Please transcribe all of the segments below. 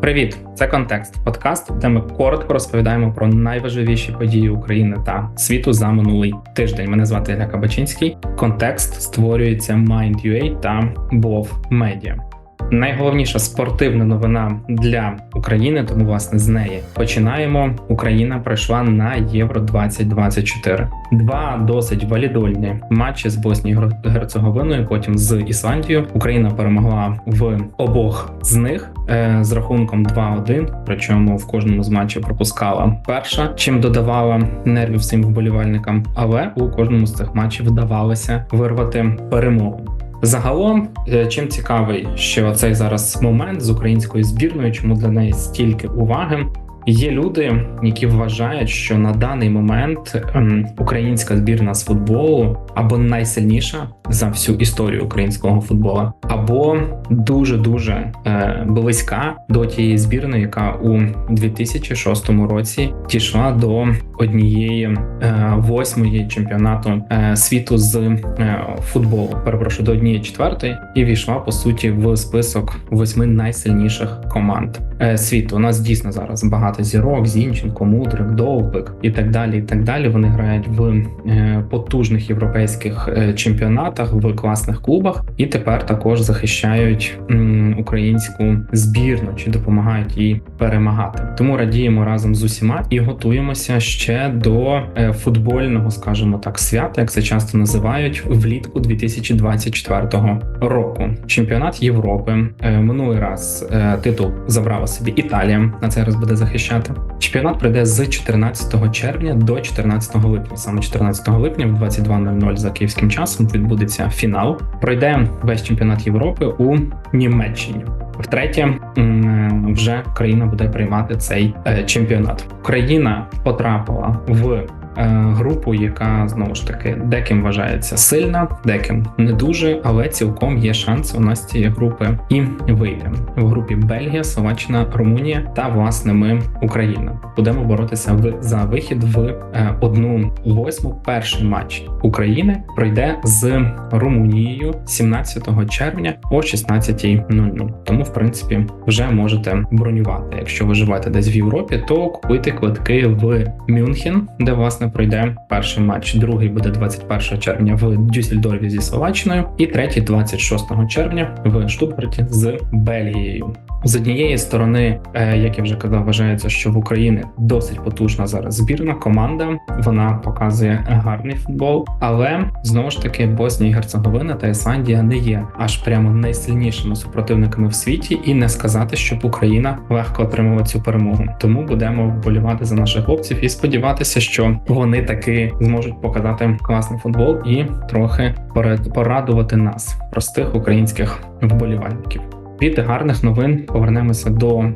Привіт, це контекст подкаст, де ми коротко розповідаємо про найважливіші події України та світу за минулий тиждень. Мене звати Ілля Кабачинський. Контекст створюється Mind.ua та BOV Media. Найголовніша спортивна новина для України, тому власне з неї починаємо. Україна пройшла на Євро 2024 Два досить валідольні матчі з Боснією Герцеговиною. Потім з Ісландією. Україна перемогла в обох з них е, з рахунком 2-1, Причому в кожному з матчів пропускала перша, чим додавала нервів своїм вболівальникам. Але у кожному з цих матчів вдавалося вирвати перемогу. Загалом, е, чим цікавий що цей зараз момент з українською збірною, чому для неї стільки уваги. Є люди, які вважають, що на даний момент ем, українська збірна з футболу або найсильніша за всю історію українського футболу, або дуже дуже е, близька до тієї збірної, яка у 2006 році дійшла до однієї е, восьмої чемпіонату е, світу з е, футболу. Перепрошую до однієї четвертої і війшла по суті в список восьми найсильніших команд е, світу. У нас дійсно зараз багато зірок: Зінченко, Мудрик, Довбик і так далі. І так далі. Вони грають в е, потужних європейських е, чемпіонатах в класних клубах, і тепер також захищають українську збірну чи допомагають їй перемагати. Тому радіємо разом з усіма і готуємося ще до е, футбольного, скажімо так, свята, як це часто називають, влітку 2024 року. Чемпіонат Європи е, минулий раз е, титул забрала собі Італія. На цей раз буде захищати. Чемпіонат прийде з 14 червня до 14 липня. Саме 14 липня в 22.00 за київським часом відбудеться фінал. Пройде весь чемпіонат Європи у Німеччині. Втретє, вже країна буде приймати цей е, чемпіонат. Україна потрапила в групу, яка знову ж таки деким вважається сильна, деким не дуже, але цілком є шанс у нас цієї групи і вийти в групі Бельгія, Словаччина, Румунія та власне ми Україна. Будемо боротися в за вихід в е, одну восьму. Перший матч України пройде з Румунією 17 червня о 16.00. Тому, в принципі, вже можете бронювати. Якщо ви живете десь в Європі, то купуйте квитки в Мюнхен, де власне пройде перший матч. Другий буде 21 червня в Дюссельдорфі зі Словаччиною, і третій 26 червня в Штутгарті з Бельгією. З однієї сторони, е, як я вже казав, вважається, що в Україні досить потужна зараз збірна команда. Вона показує гарний футбол, але знову ж таки Боснія і Герцеговина та Ісландія не є аж прямо найсильнішими супротивниками в світі, і не сказати, щоб Україна легко отримала цю перемогу. Тому будемо вболівати за наших хлопців і сподіватися, що вони таки зможуть показати класний футбол і трохи порадувати нас, простих українських вболівальників. Від гарних новин повернемося до е,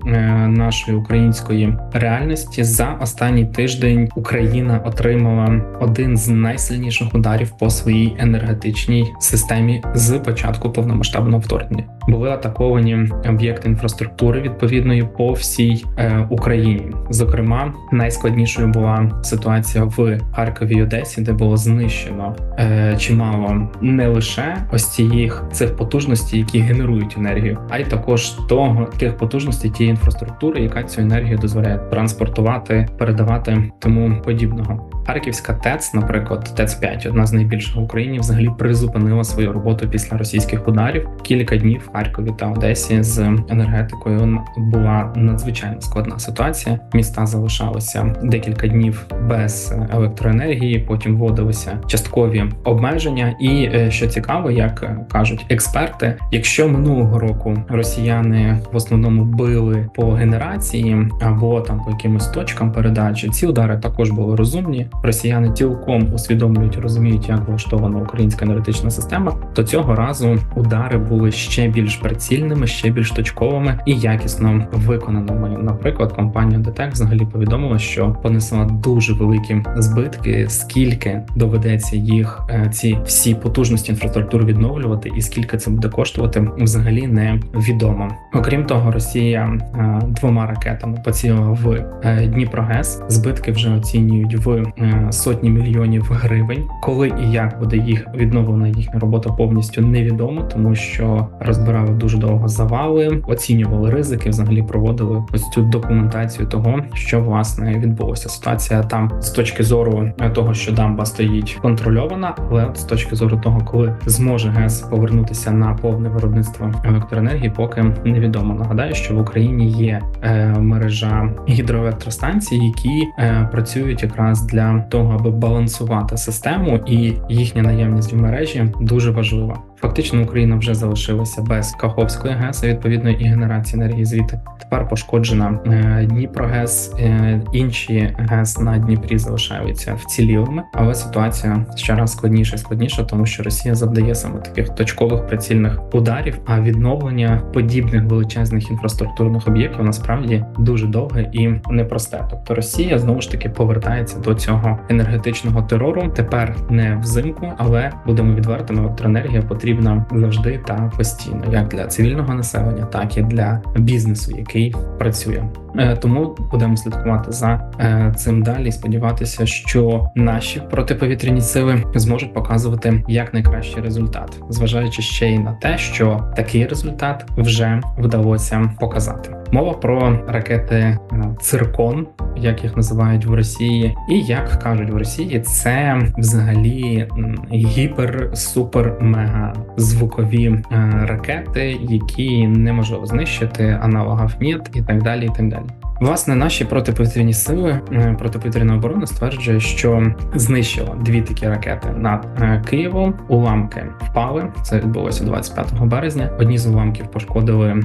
нашої української реальності. За останній тиждень Україна отримала один з найсильніших ударів по своїй енергетичній системі з початку повномасштабного вторгнення. Були атаковані об'єкти інфраструктури відповідної по всій е, Україні. Зокрема, найскладнішою була ситуація в Харкові Одесі, де було знищено е, чимало не лише ось цих цих потужностей, які генерують енергію а й також того тих потужностей тієї інфраструктури, яка цю енергію дозволяє транспортувати, передавати тому подібного. Харківська ТЕЦ, наприклад, ТЕЦ 5 одна з найбільших в Україні, взагалі призупинила свою роботу після російських ударів. Кілька днів в Харкові та Одесі з енергетикою була надзвичайно складна ситуація. Міста залишалися декілька днів без електроенергії. Потім вводилися часткові обмеження. І е, що цікаво, як кажуть експерти, якщо минулого року росіяни в основному били по генерації або там по якимось точкам передачі, ці удари також були розумні. Росіяни цілком усвідомлюють, розуміють, як влаштована українська енергетична система, то цього разу удари були ще більш прицільними, ще більш точковими і якісно виконаними. Наприклад, компанія ДТЕК взагалі повідомила, що понесла дуже великі збитки, скільки доведеться їх е, ці всі потужності інфраструктури відновлювати, і скільки це буде коштувати, взагалі не відомо. Окрім того, Росія е, двома ракетами поцілила в е, Дніпрогес. Збитки вже оцінюють в Е, сотні мільйонів гривень. Коли і як буде їх відновлена їхня робота повністю невідомо, тому що розбирали дуже довго завали, оцінювали ризики, взагалі проводили ось цю документацію того, що власне відбулося. Ситуація там з точки зору того, що дамба стоїть контрольована, але з точки зору того, коли зможе ГЕС повернутися на повне виробництво електроенергії, поки невідомо. Нагадаю, що в Україні є е, мережа гідроелектростанцій, які е, працюють якраз для того, аби балансувати систему, і їхня наявність в мережі дуже важлива. Фактично, Україна вже залишилася без Каховської ГЕС, а відповідно і генерації енергії звідти. Тепер пошкоджена е, Дніпрогес, е, інші ГЕС на Дніпрі залишаються вцілілими, але ситуація ще раз складніша і складніша, тому що Росія завдає саме таких точкових прицільних ударів. А відновлення подібних величезних інфраструктурних об'єктів насправді дуже довге і непросте. Тобто Росія знову ж таки повертається до цього енергетичного терору. Тепер не взимку, але будемо відвертими. Електроенергія потрібна завжди та постійно, як для цивільного населення, так і для бізнесу, який працює. Е, Тому будемо слідкувати за е, цим далі. і Сподіватися, що наші протиповітряні сили зможуть показувати як найкращий результат, зважаючи ще й на те, що такий результат вже вдалося показати. Мова про ракети е, циркон, як їх називають в Росії, і як кажуть в Росії, це взагалі м, гіпер, супер, мега звукові е, ракети, які неможливо знищити, аналогів нет і так далі. І так далі. Власне, наші протиповітряні сили е, протиповітряна оборона стверджує, що знищила дві такі ракети над е, Києвом. Уламки впали. Це відбулося 25 березня. Одні з уламків пошкодили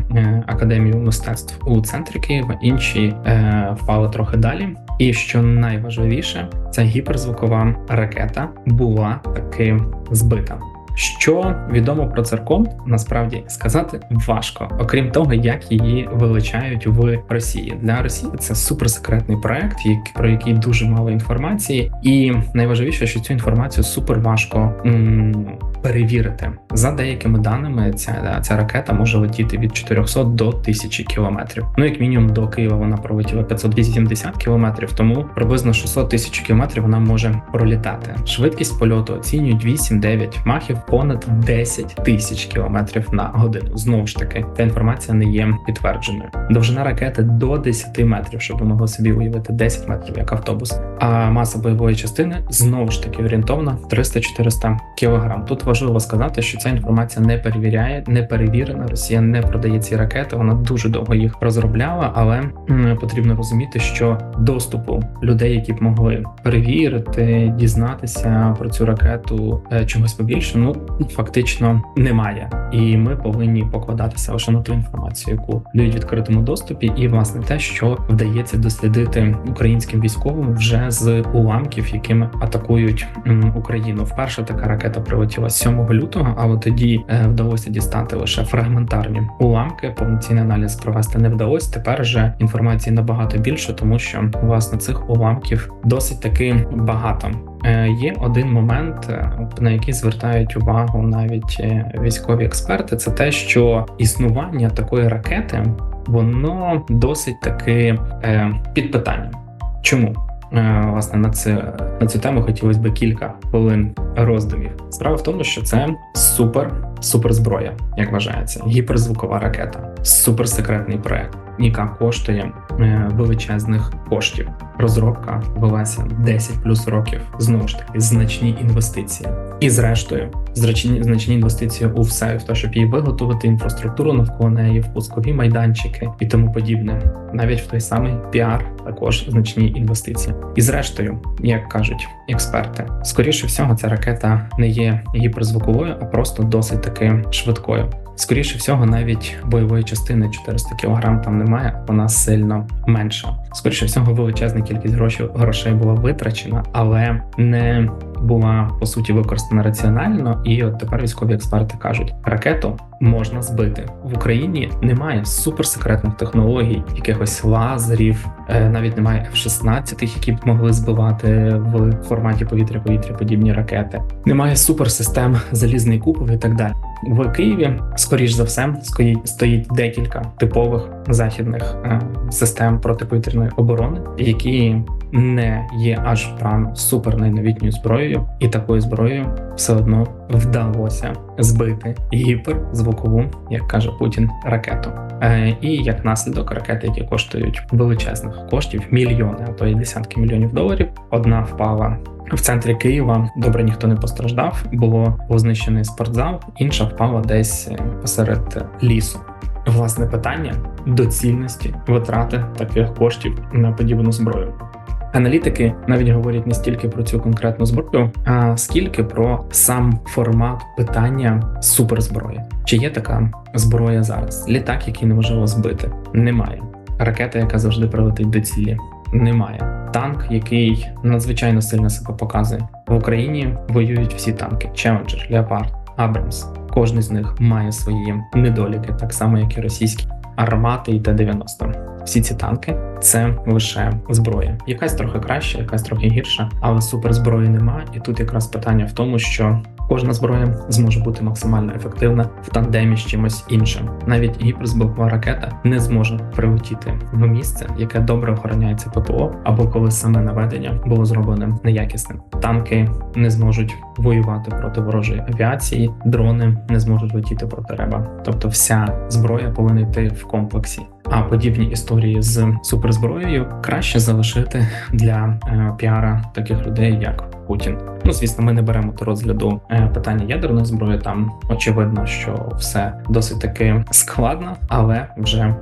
академію мистецтв у центрі Києва, інші впали трохи далі. І що найважливіше, ця гіперзвукова ракета була таки збита. Що відомо про циркон, насправді сказати важко, окрім того, як її величають в Росії. Для Росії це суперсекретний проект, про який дуже мало інформації, і найважливіше, що цю інформацію супер важко перевірити. За деякими даними, ця, ця ракета може летіти від 400 до 1000 кілометрів. Ну як мінімум до Києва вона пролетіла 580 кілометрів, тому приблизно 600 тисяч кілометрів вона може пролітати. Швидкість польоту оцінюють 8-9 махів понад 10 тисяч кілометрів на годину. Знову ж таки, та інформація не є підтвердженою. Довжина ракети до 10 метрів, щоб ви могли собі уявити 10 метрів як автобус. А маса бойової частини знову ж таки орієнтовна 300-400 кілограм. Тут важливо сказати, що ця інформація не перевіряє, не перевірена. Росія не продає ці ракети. Вона дуже довго їх розробляла, але потрібно розуміти, що доступу людей, які б могли перевірити, дізнатися про цю ракету е, чогось побільше, ну фактично немає. І ми повинні покладатися лише на ту інформацію, яку дають відкритому доступі, і власне те, що вдається дослідити українським військовим вже з уламків, якими атакують Україну. Вперше така ракета прилетіла 7 лютого, але тоді е, вдалося дістати лише фрагментарні уламки. Повноцінний аналіз провести не вдалося. Тепер же інформації набагато більше, тому що власне цих уламків досить таки багато. Е, Є один момент, е, на який звертають увагу навіть військові експерти. Це те, що існування такої ракети воно досить таки під питанням. Чому? Е, Власне, на це на цю тему хотілося б кілька хвилин роздумів. Справа в тому, що це супер суперзброя, як вважається, гіперзвукова ракета, суперсекретний проект, яка коштує е, величезних коштів. Розробка велася 10 плюс років. Знову ж таки, значні інвестиції. І зрештою, значні, значні інвестиції у все в те, щоб її виготовити, інфраструктуру навколо неї, в пускові майданчики і тому подібне. Навіть в той самий піар також значні інвестиції. І зрештою, як кажуть експерти, скоріше всього, ця ракета не є гіперзвуковою, а просто досить таки швидкою. Скоріше всього, навіть бойової частини 400 кг там немає, вона сильно менша. Скоріше всього, величезна кількість грошей грошей була витрачена, але не була по суті використана раціонально. І от тепер військові експерти кажуть, ракету можна збити в Україні. Немає суперсекретних технологій, якихось лазерів, е, навіть немає F-16, які б могли збивати в форматі повітря-повітря подібні ракети. Немає суперсистем залізний купол і так далі. В Києві, скоріш за все, стоїть, стоїть декілька типових західних е, систем протиповітряної оборони, які не є аж прям супер найновітньою зброєю, і такою зброєю все одно вдалося збити гіперзвукову, як каже Путін, ракету. Е, І як наслідок ракети, які коштують величезних коштів, мільйони, а то й десятки мільйонів доларів. Одна впала в центрі Києва. Добре, ніхто не постраждав. Було знищений спортзал, інша впала десь е, посеред лісу. Власне питання доцільності витрати таких коштів на подібну зброю. Аналітики навіть говорять не стільки про цю конкретну зброю, а скільки про сам формат питання суперзброї. Чи є така зброя зараз? Літак, який неможливо збити, немає. Ракета, яка завжди прилетить до цілі, немає. Танк, який надзвичайно сильно себе показує в Україні. Воюють всі танки: Challenger, Leopard, Абрамс. Кожний з них має свої недоліки, так само як і російські армати і Т-90. Всі ці танки це лише зброя. Якась трохи краща, якась трохи гірша, але суперзброї нема. І тут якраз питання в тому, що кожна зброя зможе бути максимально ефективна в тандемі з чимось іншим. Навіть гіперзвукова ракета не зможе прилетіти в місце, яке добре охороняється ППО, або коли саме наведення було зробленим неякісним. Танки не зможуть воювати проти ворожої авіації, дрони не зможуть летіти проти реба. Тобто, вся зброя повинна йти в комплексі. А подібні історії з суперзброєю краще залишити для е, піара таких людей, як Путін. Ну звісно, ми не беремо до розгляду е, питання ядерної зброї. Там очевидно, що все досить таки складно, але вже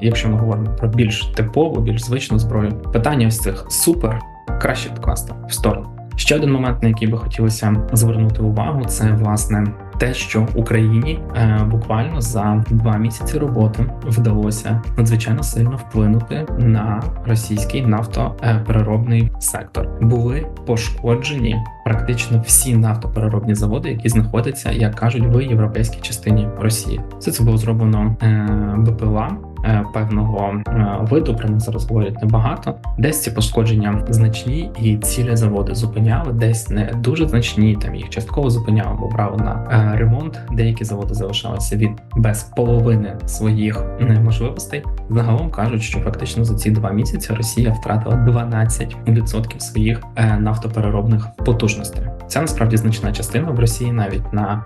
якщо ми говоримо про більш типову, більш звичну зброю, питання з цих супер краще відкласти в сторону. Ще один момент, на який би хотілося звернути увагу, це власне те, що Україні е, буквально за два місяці роботи вдалося надзвичайно сильно вплинути на російський нафтопереробний сектор. Були пошкоджені практично всі нафтопереробні заводи, які знаходяться, як кажуть, в європейській частині Росії. Все це було зроблено е, БПЛА. Е, певного е, виду про них зараз говорять небагато. Десь ці пошкодження значні, і цілі заводи зупиняли, десь не дуже значні. Там їх частково зупиняли, бо брали на е, ремонт. Деякі заводи залишалися від без половини своїх можливостей. Загалом кажуть, що фактично за ці два місяці Росія втратила 12% своїх нафтопереробних потужностей. Це насправді значна частина в Росії, навіть на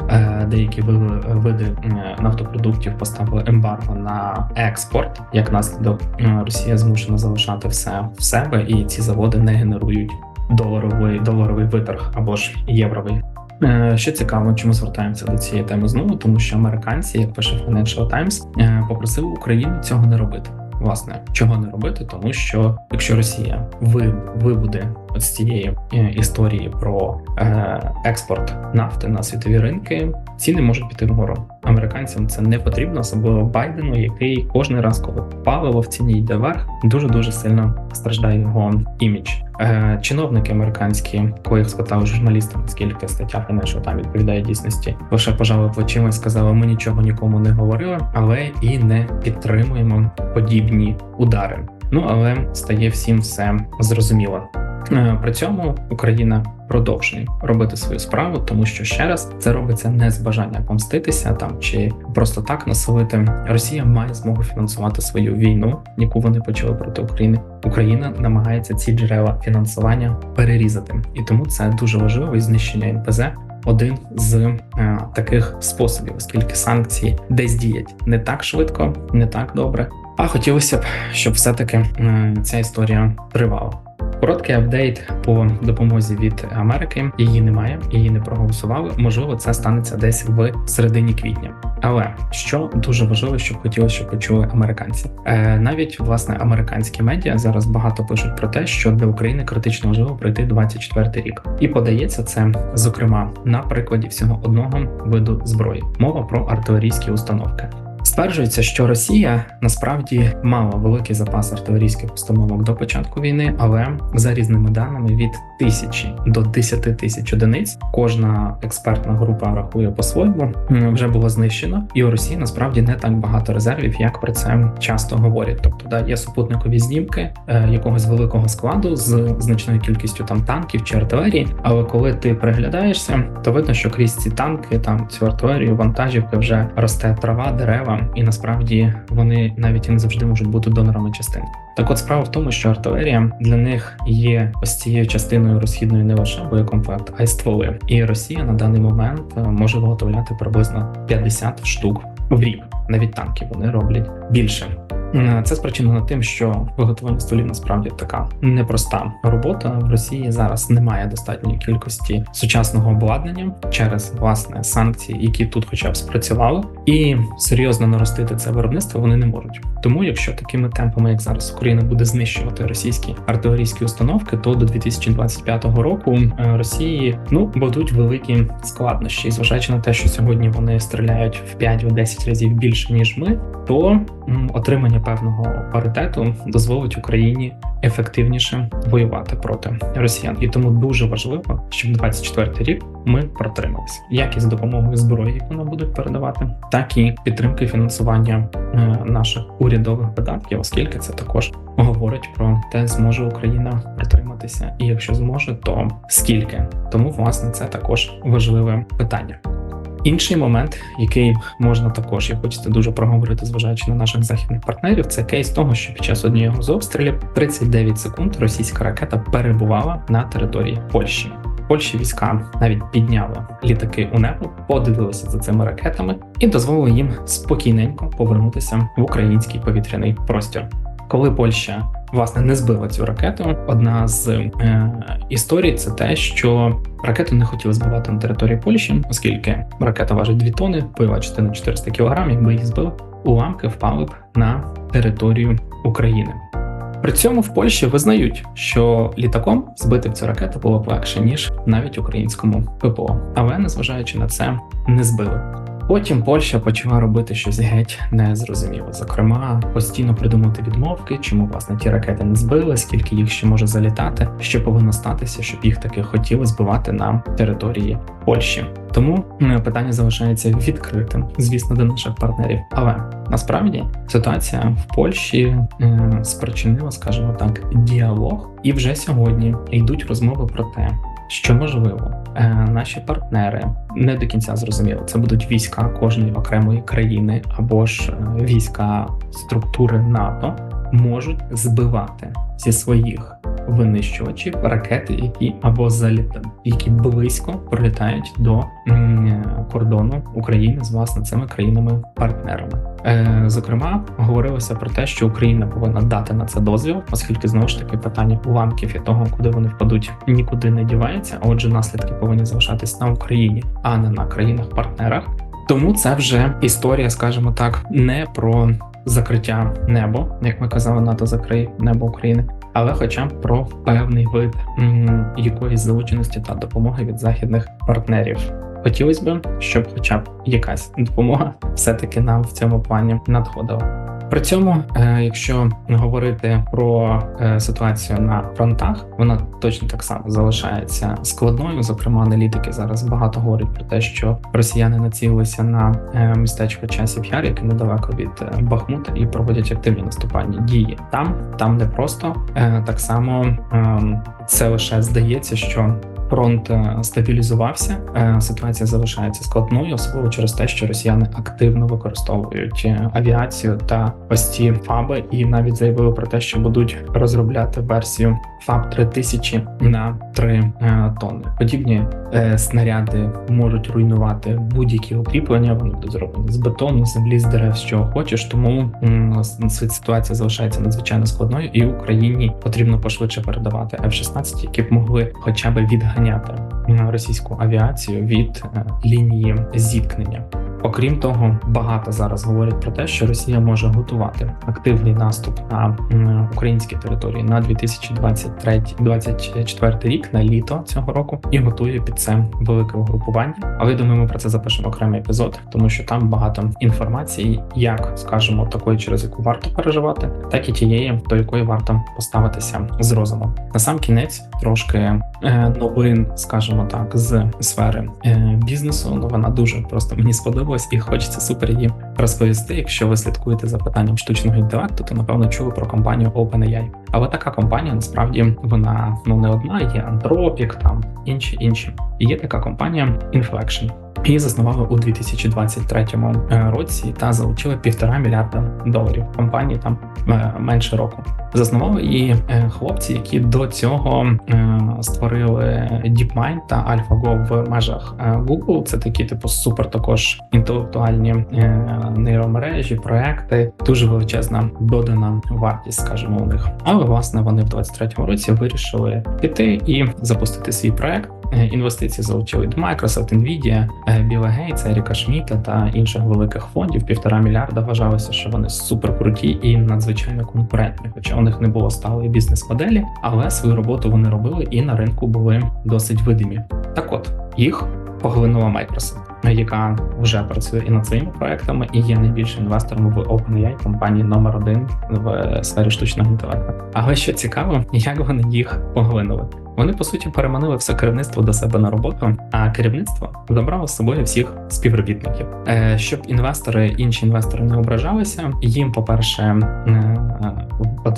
деякі види нафтопродуктів поставили ембарго на експорт. Як наслідок Росія змушена залишати все в себе, і ці заводи не генерують доларовий доларовий виторг або ж євровий. Е, що цікаво, чому звертаємося до цієї теми знову, тому що американці, як пише Financial Times, е, попросили Україну цього не робити. Власне, чого не робити, тому що якщо Росія вибуде з цієї е, історії про е, експорт нафти на світові ринки, ціни можуть піти вгору. Американцям це не потрібно, особливо Байдену, який кожен раз, коли паливо в ціні йде вверх, дуже дуже сильно страждає його імідж. Е, Чиновники американські, коли їх спитав журналістам, скільки стаття Financial там відповідає дійсності, лише пожали плечима і сказали: ми нічого нікому не говорили, але і не підтримуємо подібні удари. Ну але стає всім все зрозуміло. Е, при цьому Україна продовжує робити свою справу, тому що ще раз це робиться не з бажання помститися там чи просто так насилити. Росія має змогу фінансувати свою війну, яку вони почали проти України. Україна намагається ці джерела фінансування перерізати, і тому це дуже важливо і знищення НПЗ. Один з е, таких способів, оскільки санкції десь діять не так швидко, не так добре. А хотілося б, щоб все таки е, ця історія тривала. Короткий апдейт по допомозі від Америки. Її немає, її не проголосували. Можливо, це станеться десь в середині квітня. Але що дуже важливо, щоб хотілося, щоб почули американці. Е, Навіть власне американські медіа зараз багато пишуть про те, що для України критично важливо пройти 24 рік, і подається це зокрема на прикладі всього одного виду зброї. Мова про артилерійські установки. Стверджується, що Росія насправді мала великий запас артилерійських установок до початку війни, але за різними даними від тисячі до 10 тисяч одиниць кожна експертна група рахує по-своєму вже було знищено, і у Росії насправді не так багато резервів, як про це часто говорять. Тобто, да, є супутникові знімки е, якогось великого складу з значною кількістю там танків чи артилерії. Але коли ти приглядаєшся, то видно, що крізь ці танки, там цю артилерію, вантажівки вже росте трава, дерева і насправді вони навіть і не завжди можуть бути донорами частин. Так, от справа в тому, що артилерія для них є ось цією частиною розхідної не лише боєкомплект, а й стволи. І Росія на даний момент е, може виготовляти приблизно 50 штук в рік. Навіть танки вони роблять більше. Е, Це спричинено тим, що виготовлення стволів насправді така непроста робота. В Росії зараз немає достатньої кількості сучасного обладнання через власне санкції, які тут, хоча б спрацювали, і серйозно наростити це виробництво вони не можуть. Тому, якщо такими темпами, як зараз Україна буде знищувати російські артилерійські установки, то до 2025 року е, Росії ну будуть великі складнощі, І зважаючи на те, що сьогодні вони стріляють в 5-10 разів більше ніж ми, то м, отримання певного паритету дозволить Україні ефективніше воювати проти росіян, і тому дуже важливо, щоб 24 рік ми протрималися як із допомогою зброї, яку нам будуть передавати, так і підтримки фінансування е, наших урядових видатків, оскільки це також говорить про те, зможе Україна протриматися, і якщо зможе, то скільки. Тому власне це також важливе питання. Інший момент, який можна також, і хочеться дуже проговорити, зважаючи на наших західних партнерів, це кейс того, що під час однієї з обстрілів 39 секунд російська ракета перебувала на території Польщі. Польщі війська навіть підняли літаки у небо, подивилися за цими ракетами і дозволили їм спокійненько повернутися в український повітряний простір. Коли Польща власне не збила цю ракету, одна з е, історій це те, що ракету не хотіли збивати на території Польщі, оскільки ракета важить 2 тони, пила частина 400 кг, якби її збили, уламки впали б на територію України. При цьому в Польщі визнають, що літаком збити цю ракету було б легше ніж навіть українському ППО, але незважаючи на це, не збили. Потім Польща почала робити щось геть незрозуміле. Зокрема, постійно придумати відмовки, чому власне ті ракети не збили, скільки їх ще може залітати, що повинно статися, щоб їх таки хотіли збивати на території Польщі. Тому питання залишається відкритим, звісно, до наших партнерів. Але насправді ситуація в Польщі е, спричинила, скажімо так, діалог, і вже сьогодні йдуть розмови про те, що можливо, е, наші партнери не до кінця зрозуміли. Це будуть війська кожної окремої країни або ж е, війська структури НАТО можуть збивати зі своїх винищувачів ракети, які або заліта, які близько пролітають до кордону України з власне цими країнами-партнерами. Е, Зокрема, говорилося про те, що Україна повинна дати на це дозвіл, оскільки знову ж таки питання уламків і того, куди вони впадуть, нікуди не дівається. Отже, наслідки повинні залишатись на Україні, а не на країнах-партнерах. Тому це вже історія, скажімо так, не про закриття небо, як ми казали, НАТО закриє небо України, але хоча б про певний вид якоїсь залученості та допомоги від західних партнерів. Хотілося б, щоб хоча б якась допомога все-таки нам в цьому плані надходила. При цьому, е, якщо говорити про е, ситуацію на фронтах, вона точно так само залишається складною. Зокрема, аналітики зараз багато говорять про те, що росіяни націлилися на е, містечко часів Яр, яке недалеко від Бахмута, і проводять активні наступальні дії. Там там не просто так само е, це лише здається, що фронт е, стабілізувався. Е, Ситуація залишається складною, особливо через те, що росіяни активно використовують е, авіацію та ось ці фаби, і навіть заявили про те, що будуть розробляти версію ФАБ 3000 на 3 е, тонни. Подібні снаряди можуть руйнувати будь-які укріплення. Вони будуть зроблені з бетону, землі, з дерев, чого хочеш. Тому ситуація залишається надзвичайно складною, і Україні потрібно пошвидше передавати F-16, які б могли хоча б відганяти м, російську авіацію від е, лінії зіткнення. Окрім того, багато зараз говорять про те, що Росія може готувати активний наступ на українські території на 2023-2024 рік на літо цього року і готує під це велике угрупування. Але думаю, ми про це запишемо окремий епізод, тому що там багато інформації, як скажемо, такої, через яку варто переживати, так і тієї, до якої варто поставитися з розумом. На сам кінець трошки е, новин, скажімо так, з сфери е, бізнесу. Ну вона дуже просто мені сподобалась і хочеться супер її розповісти. Якщо ви слідкуєте за питанням штучного інтелекту, то напевно чули про компанію OpenAI. Але така компанія насправді вона ну не одна, є Anthropic, там інші інші. І є така компанія Inflection. Її заснували у 2023 е, році та залучили півтора мільярда доларів. Компанії там е, менше року. Заснували її е, хлопці, які до цього створили DeepMind та AlphaGo в межах Google. Це такі типу супер також інтелектуальні нейромережі, проекти. Дуже величезна додана вартість, скажімо, у них. Але власне вони в 23-му році вирішили піти і запустити свій проект. Е, інвестиції залучили Microsoft, Nvidia, е, Біла Гейтса, Еріка Шміта та інших великих фондів. Півтора мільярда вважалося, що вони супер круті і надзвичайно конкурентні. Хоча у них не було сталої бізнес-моделі, але свою роботу вони робили і на ринку були досить видимі. Так, от їх поглинула Microsoft яка вже працює і над своїми проектами, і є найбільшим інвестором в OpenAI, компанії номер один в сфері штучного інтелекту. Але що цікаво, як вони їх поглинули. Вони по суті переманили все керівництво до себе на роботу, а керівництво забрало з собою всіх співробітників, е, щоб інвестори, інші інвестори не ображалися. Їм, по перше, е,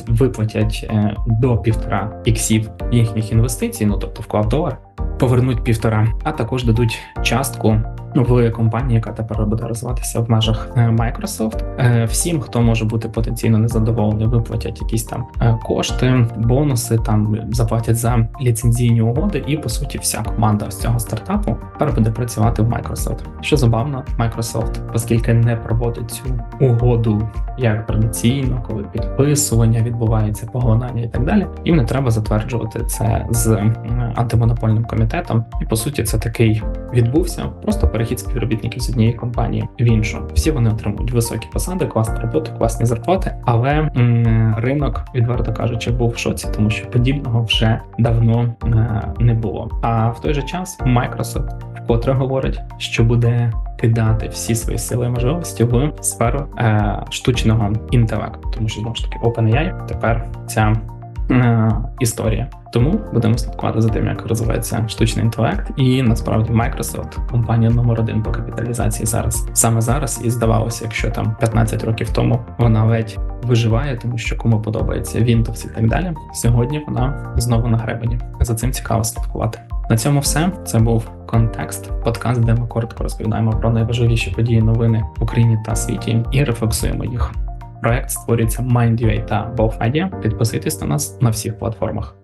виплатять е, до півтора іксів їхніх інвестицій, ну тобто вклав долар, повернуть півтора, а також дадуть частку в компанії, яка тепер буде розвиватися в межах е, Microsoft. Е, всім, хто може бути потенційно незадоволений, виплатять якісь там е, кошти, бонуси там заплатять за ліцензійні угоди, і по суті, вся команда з цього стартапу тепер буде працювати в Microsoft. Що забавно, Microsoft, оскільки не проводить цю угоду як традиційно, коли підписування відбувається, поглинання і так далі. Їм не треба затверджувати це з антимонопольним комітетом, і по суті, це такий відбувся просто перехід співробітників з однієї компанії в іншу. Всі вони отримують високі посади, класну роботу, класні зарплати. Але м ринок, відверто кажучи, був в шоці, тому що подібного вже давно е не було. А в той же час Microsoft вкотре говорить, що буде кидати всі свої сили і можливості в сферу е штучного інтелекту, тому що знову ж таки OpenAI тепер ця історія. Тому будемо слідкувати за тим, як розвивається штучний інтелект, і насправді Microsoft компанія номер один по капіталізації зараз саме зараз, і здавалося, якщо там 15 років тому вона ледь виживає, тому що кому подобається Windows і так далі. Сьогодні вона знову на гребені. За цим цікаво слідкувати. На цьому все це був контекст, подкаст, де ми коротко розповідаємо про найважливіші події, новини в Україні та світі і рефлексуємо їх. Проект створюється MindUA та BothIdea. Підписуйтесь на нас на всіх платформах.